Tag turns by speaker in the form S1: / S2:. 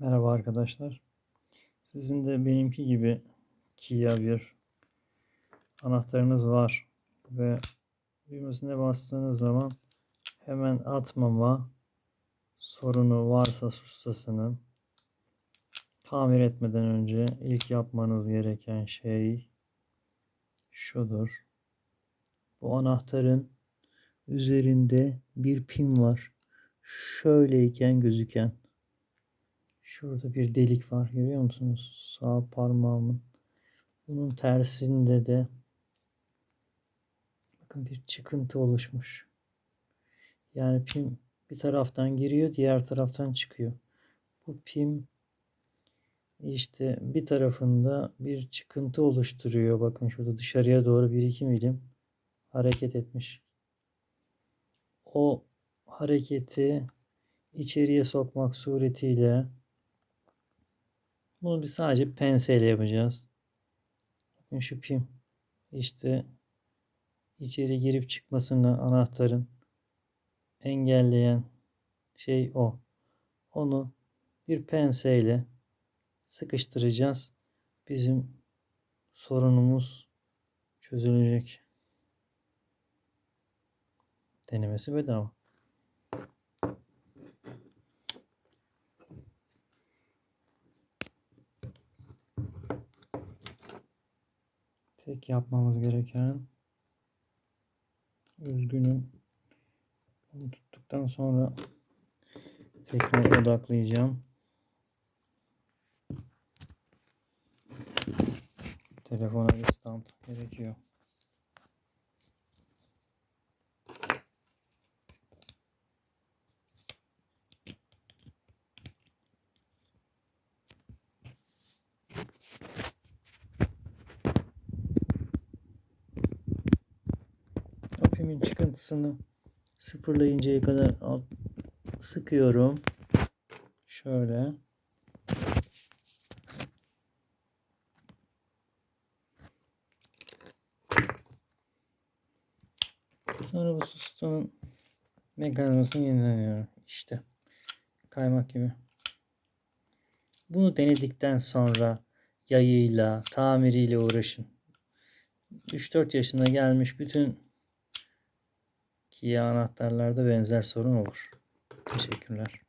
S1: Merhaba arkadaşlar. Sizin de benimki gibi Kia bir anahtarınız var ve düğmesine bastığınız zaman hemen atmama sorunu varsa sustasının tamir etmeden önce ilk yapmanız gereken şey şudur. Bu anahtarın üzerinde bir pin var. Şöyleyken gözüken. Şurada bir delik var. Görüyor musunuz? Sağ parmağımın. Bunun tersinde de bakın bir çıkıntı oluşmuş. Yani pim bir taraftan giriyor, diğer taraftan çıkıyor. Bu pim işte bir tarafında bir çıkıntı oluşturuyor. Bakın şurada dışarıya doğru 1-2 milim hareket etmiş. O hareketi içeriye sokmak suretiyle bunu bir sadece penseyle yapacağız. Bakın şu pim işte içeri girip çıkmasını anahtarın engelleyen şey o. Onu bir penseyle sıkıştıracağız. Bizim sorunumuz çözülecek. Denemesi bedava. Tek yapmamız gereken üzgünüm. Bunu tuttuktan sonra tekrar odaklayacağım. Telefona bir stand gerekiyor. Apimin çıkıntısını sıfırlayıncaya kadar alt sıkıyorum. Şöyle. Sonra bu sustanın mekanizmasını yenileniyorum. İşte kaymak gibi. Bunu denedikten sonra yayıyla, tamiriyle uğraşın. 3-4 yaşına gelmiş bütün Kia anahtarlarda benzer sorun olur. Teşekkürler.